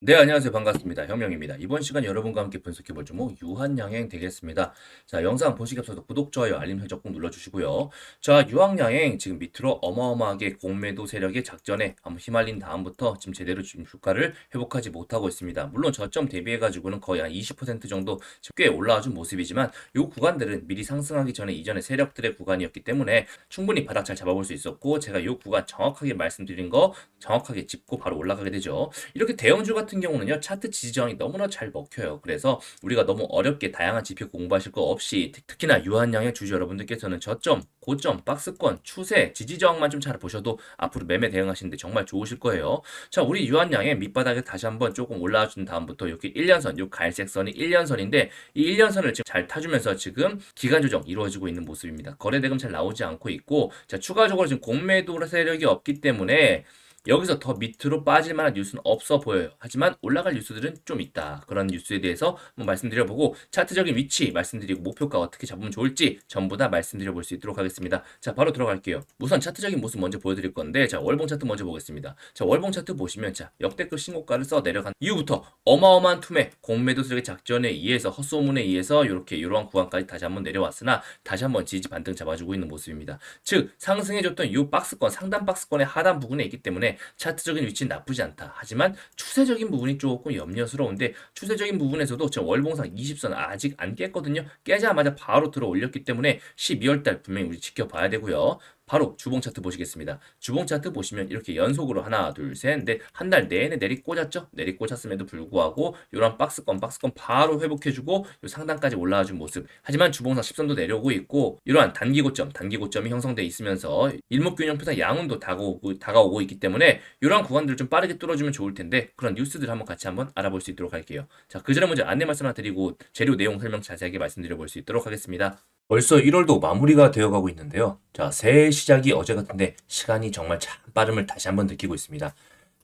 네, 안녕하세요. 반갑습니다. 혁명입니다. 이번 시간 여러분과 함께 분석해 볼 종목 유한양행 되겠습니다. 자, 영상 보시기 앞서서 구독, 좋아요, 알림 설정 꼭 눌러주시고요. 자, 유한양행 지금 밑으로 어마어마하게 공매도 세력의 작전에 한번 휘말린 다음부터 지금 제대로 지금 주가를 회복하지 못하고 있습니다. 물론 저점 대비해가지고는 거의 한 20% 정도 꽤 올라와 준 모습이지만 이 구간들은 미리 상승하기 전에 이전에 세력들의 구간이었기 때문에 충분히 바닥 잘 잡아볼 수 있었고 제가 이 구간 정확하게 말씀드린 거 정확하게 짚고 바로 올라가게 되죠. 이렇게 대형주 같은 경우는요 차트 지지저항이 너무나 잘 먹혀요. 그래서 우리가 너무 어렵게 다양한 지표 공부하실 거 없이 특- 특히나 유한양의 주주 여러분들께서는 저점, 고점, 박스권, 추세, 지지저항만 좀 잘 보셔도 앞으로 매매 대응하시는데 정말 좋으실 거예요. 자, 우리 유한양의 밑바닥에 다시 한번 조금 올라와 준 다음부터 이렇게 1년선, 요 갈색 선이 1년선인데 이 1년선을 지금 잘 타주면서 지금 기간 조정 이루어지고 있는 모습입니다. 거래 대금 잘 나오지 않고 있고 자, 추가적으로 지금 공매도 세력이 없기 때문에 여기서 더 밑으로 빠질 만한 뉴스는 없어 보여요. 하지만 올라갈 뉴스들은 좀 있다. 그런 뉴스에 대해서 한번 말씀드려보고 차트적인 위치 말씀드리고 목표가 어떻게 잡으면 좋을지 전부 다 말씀드려 볼 수 있도록 하겠습니다. 자, 바로 들어갈게요. 우선 차트적인 모습 먼저 보여드릴 건데 자, 월봉 차트 먼저 보겠습니다. 자, 월봉 차트 보시면 자, 역대급 신고가를 써 내려간 이후부터 어마어마한 투매 공매도 세력의 작전에 의해서 헛소문에 의해서 이렇게 이러한 구간까지 다시 한번 내려왔으나 다시 한번 지지 반등 잡아주고 있는 모습입니다. 즉 상승해줬던 이 박스권 상단 박스권의 하단 부분에 있기 때문에 차트적인 위치는 나쁘지 않다. 하지만 추세적인 부분이 조금 염려스러운데 추세적인 부분에서도 지금 월봉상 20선 아직 안 깼거든요. 깨자마자 바로 들어 올렸기 때문에 12월 달 분명히 우리 지켜봐야 되고요. 바로 주봉 차트 보시겠습니다. 주봉 차트 보시면 이렇게 연속으로 하나, 둘, 셋, 넷, 한 달 내내 내리 꽂았죠? 내리 꽂았음에도 불구하고 이런 박스권, 박스권 바로 회복해주고 요 상단까지 올라와준 모습. 하지만 주봉상 10선도 내려오고 있고 이러한 단기 고점, 단기 고점이 형성돼 있으면서 일목균형 표상 양운도 다가오고, 다가오고 있기 때문에 이러한 구간들을 좀 빠르게 뚫어주면 좋을 텐데 그런 뉴스들 한번 같이 한번 알아볼 수 있도록 할게요. 자, 그 전에 먼저 안내 말씀 하나 드리고 재료 내용 설명 자세하게 말씀드려 볼 수 있도록 하겠습니다. 벌써 1월도 마무리가 되어 가고 있는데요. 자, 새해 시작이 어제 같은데 시간이 정말 참 빠름을 다시 한번 느끼고 있습니다.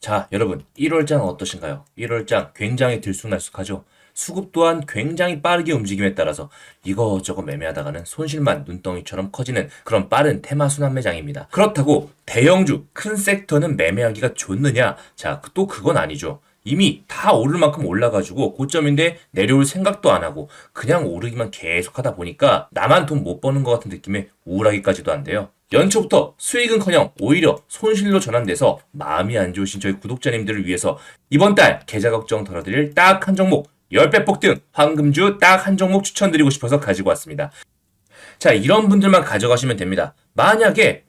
자, 여러분, 1월장 어떠신가요? 1월장 굉장히 들쑥날쑥하죠? 수급 또한 굉장히 빠르게 움직임에 따라서 이거저거 매매하다가는 손실만 눈덩이처럼 커지는 그런 빠른 테마 순환 매장입니다. 그렇다고 대형주, 큰 섹터는 매매하기가 좋느냐? 자, 또 그건 아니죠. 이미 다 오를 만큼 올라가지고 고점인데 내려올 생각도 안 하고 그냥 오르기만 계속 하다 보니까 나만 돈 못 버는 것 같은 느낌에 우울하기까지도 한데요. 연초부터 수익은커녕 오히려 손실로 전환돼서 마음이 안 좋으신 저희 구독자님들을 위해서 이번 달 계좌 걱정 덜어드릴 딱 한 종목 10배 폭등 황금주 딱 한 종목 추천드리고 싶어서 가지고 왔습니다. 자, 이런 분들만 가져가시면 됩니다. 만약에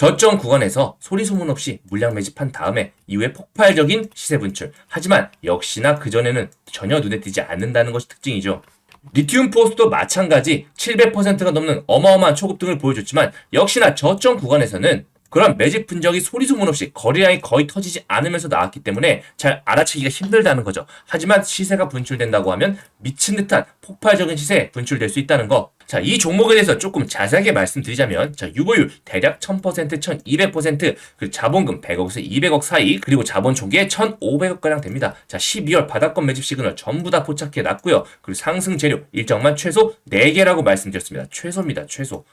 저점 구간에서 소리 소문 없이 물량 매집한 다음에 이후에 폭발적인 시세 분출. 하지만 역시나 그전에는 전혀 눈에 띄지 않는다는 것이 특징이죠. 리튬 포스도 마찬가지 700%가 넘는 어마어마한 초급 등을 보여줬지만 역시나 저점 구간에서는 그런 매집 분적이 소리 소문 없이 거래량이 거의 터지지 않으면서 나왔기 때문에 잘 알아채기가 힘들다는 거죠. 하지만 시세가 분출된다고 하면 미친 듯한 폭발적인 시세에 분출될 수 있다는 거. 자, 이 종목에 대해서 조금 자세하게 말씀드리자면, 자, 유보율 대략 1000%, 1200%, 그 자본금 100억에서 200억 사이, 그리고 자본 총계 1500억가량 됩니다. 자, 12월 바닥권 매집 시그널 전부 다 포착해 놨고요. 그리고 상승 재료 일정만 최소 4개라고 말씀드렸습니다. 최소입니다. 최소.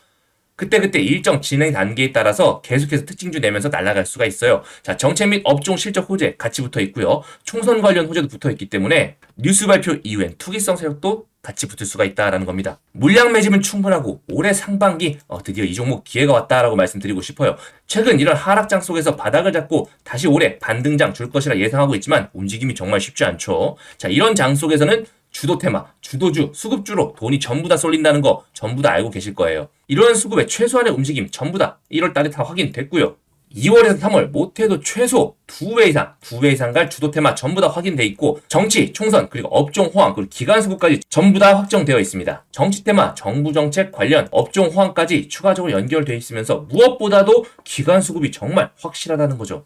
그때그때 일정 진행 단계에 따라서 계속해서 특징주 내면서 날아갈 수가 있어요. 자, 정책 및 업종 실적 호재 같이 붙어 있고요. 총선 관련 호재도 붙어 있기 때문에 뉴스 발표 이후엔 투기성 세력도 같이 붙을 수가 있다라는 겁니다. 물량 매집은 충분하고 올해 상반기 어, 드디어 이 종목 기회가 왔다라고 말씀드리고 싶어요. 최근 이런 하락장 속에서 바닥을 잡고 다시 올해 반등장 줄 것이라 예상하고 있지만 움직임이 정말 쉽지 않죠. 자, 이런 장 속에서는 주도 테마, 주도주, 수급주로 돈이 전부 다 쏠린다는 거 전부 다 알고 계실 거예요. 이런 수급의 최소한의 움직임 전부 다 1월 달에 다 확인됐고요. 2월에서 3월 못해도 최소 2배 이상, 2배 이상 갈 주도 테마 전부 다 확인돼 있고 정치, 총선, 그리고 업종 호황, 그리고 기간 수급까지 전부 다 확정되어 있습니다. 정치 테마, 정부 정책 관련 업종 호황까지 추가적으로 연결되어 있으면서 무엇보다도 기간 수급이 정말 확실하다는 거죠.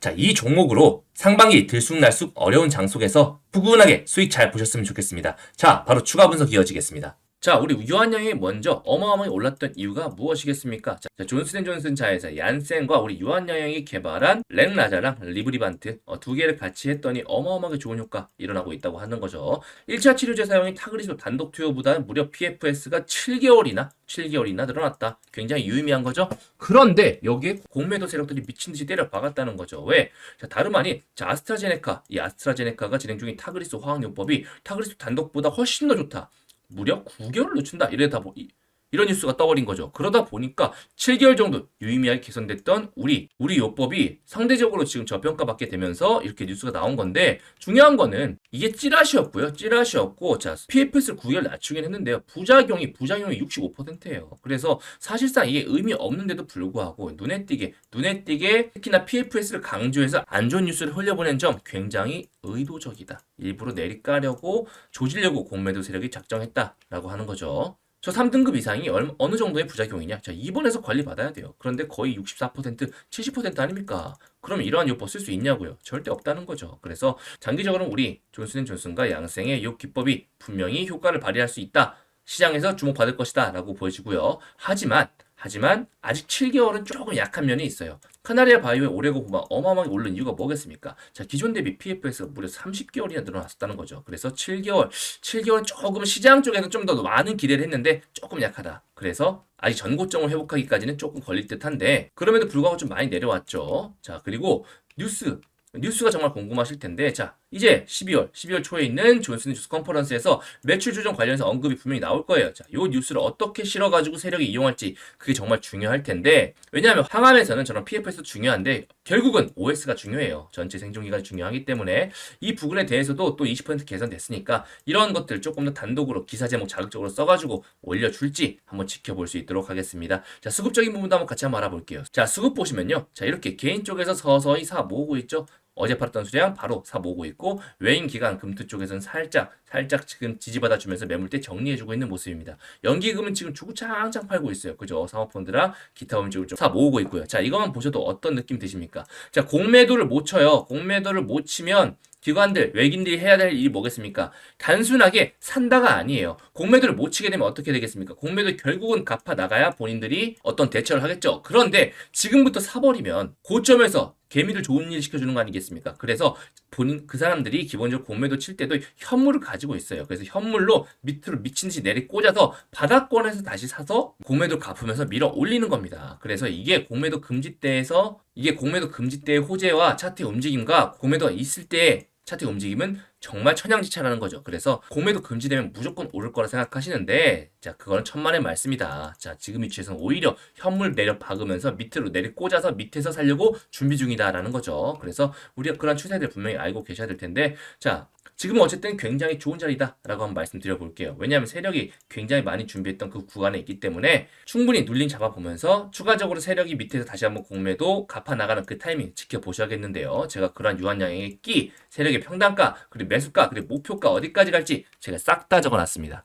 자, 이 종목으로 상반기 들쑥날쑥 어려운 장 속에서 푸근하게 수익 잘 보셨으면 좋겠습니다. 자, 바로 추가 분석 이어지겠습니다. 자, 우리 유한양이 먼저 어마어마하게 올랐던 이유가 무엇이겠습니까? 자, 존슨앤존슨 자회사 얀센과 우리 유한양이 개발한 랭라자랑 리브리반트 어, 두 개를 같이 했더니 어마어마하게 좋은 효과 일어나고 있다고 하는 거죠. 1차 치료제 사용이 타그리스 단독 투여보다 무려 PFS가 7개월이나 7개월이나 늘어났다. 굉장히 유의미한 거죠. 그런데 여기에 공매도 세력들이 미친 듯이 때려 박았다는 거죠. 왜? 자, 다름 아닌 자, 아스트라제네카, 이 아스트라제네카가 진행 중인 타그리스 화학요법이 타그리스 단독보다 훨씬 더 좋다. 무려 9개월을 늦춘다. 이래 다 보 이 런 뉴스가 떠버린 거죠. 그러다 보니까 7개월 정도 유의미하게 개선됐던 우리 우리 요법이 상대적으로 지금 저평가받게 되면서 이렇게 뉴스가 나온 건데 중요한 거는 이게 찌라시였고요. 찌라시였고 자 PFS를 9개월 낮추긴 했는데요. 부작용이 부작용이 65%예요. 그래서 사실상 이게 의미 없는데도 불구하고 눈에 띄게 눈에 띄게 특히나 PFS를 강조해서 안 좋은 뉴스를 흘려보낸 점 굉장히 의도적이다. 일부러 내리까려고 조지려고 공매도 세력이 작정했다라고 하는 거죠. 저 3등급 이상이 얼, 어느 정도의 부작용이냐? 자, 2번에서 관리 받아야 돼요. 그런데 거의 64%, 70% 아닙니까? 그럼 이러한 요법 쓸 수 있냐고요? 절대 없다는 거죠. 그래서 장기적으로는 우리 존슨앤존슨과 양생의 요 기법이 분명히 효과를 발휘할 수 있다. 시장에서 주목받을 것이다. 라고 보여지고요. 하지만 하지만 아직 7개월은 조금 약한 면이 있어요. 카나리아 바이오의 올해고 보면 어마어마하게 오른 이유가 뭐겠습니까? 자, 기존 대비 PFS가 무려 30개월이나 늘어났었다는 거죠. 그래서 7개월, 7개월 조금 시장 쪽에서 좀더 많은 기대를 했는데 조금 약하다. 그래서 아직 전고점을 회복하기까지는 조금 걸릴 듯한데 그럼에도 불구하고 좀 많이 내려왔죠. 자, 그리고 뉴스 뉴스가 정말 궁금하실 텐데 자 이제 12월 12월 초에 있는 존슨 뉴스 컨퍼런스에서 매출 조정 관련해서 언급이 분명히 나올 거예요. 자, 요 뉴스를 어떻게 실어가지고 세력이 이용할지 그게 정말 중요할 텐데 왜냐하면 항암에서는 저런 PFS 중요한데 결국은 OS가 중요해요. 전체 생존기간이 중요하기 때문에 이 부분에 대해서도 또 20% 개선됐으니까 이런 것들 조금 더 단독으로 기사 제목 자극적으로 써가지고 올려줄지 한번 지켜볼 수 있도록 하겠습니다. 자 수급적인 부분도 한번 같이 한번 알아볼게요. 자 수급 보시면요. 자 이렇게 개인 쪽에서 서서히 사 모으고 있죠. 어제 팔았던 수량 바로 사 모으고 있고 외인 기간 금투 쪽에서는 살짝 살짝 지금 지지받아 주면서 매물대 정리해주고 있는 모습입니다. 연기금은 지금 주구장창 팔고 있어요. 그죠? 사모펀드랑 기타 음식을 좀 사 모으고 있고요. 자 이것만 보셔도 어떤 느낌 드십니까? 자 공매도를 못 쳐요. 공매도를 못 치면 기관들, 외국인들이 해야 될 일이 뭐겠습니까? 단순하게 산다가 아니에요. 공매도를 못 치게 되면 어떻게 되겠습니까? 공매도 결국은 갚아 나가야 본인들이 어떤 대처를 하겠죠. 그런데 지금부터 사버리면 고점에서 개미를 좋은 일 시켜주는 거 아니겠습니까? 그래서 본인 그 사람들이 기본적으로 공매도 칠 때도 현물을 가지고 있어요. 그래서 현물로 밑으로 미친 듯이 내리 꽂아서 바닥권에서 다시 사서 공매도 갚으면서 밀어 올리는 겁니다. 그래서 이게 공매도 금지대에서 이게 공매도 금지대의 호재와 차트의 움직임과 공매도가 있을 때의 차트의 움직임은 정말 천양지차라는 거죠. 그래서 공매도 금지되면 무조건 오를 거라 생각하시는데 자 그거는 천만의 말씀이다. 자 지금 위치에서는 오히려 현물 내려 박으면서 밑으로 내리 꽂아서 밑에서 살려고 준비 중이다라는 거죠. 그래서 우리가 그런 추세들 분명히 알고 계셔야 될 텐데 자 지금은 어쨌든 굉장히 좋은 자리다라고 한번 말씀드려 볼게요. 왜냐하면 세력이 굉장히 많이 준비했던 그 구간에 있기 때문에 충분히 눌림 잡아보면서 추가적으로 세력이 밑에서 다시 한번 공매도 갚아 나가는 그 타이밍 지켜보셔야겠는데요. 제가 그러한 유한양의 끼, 세력의 평단가, 그리고 매수가, 그리고 목표가 어디까지 갈지 제가 싹 다 적어놨습니다.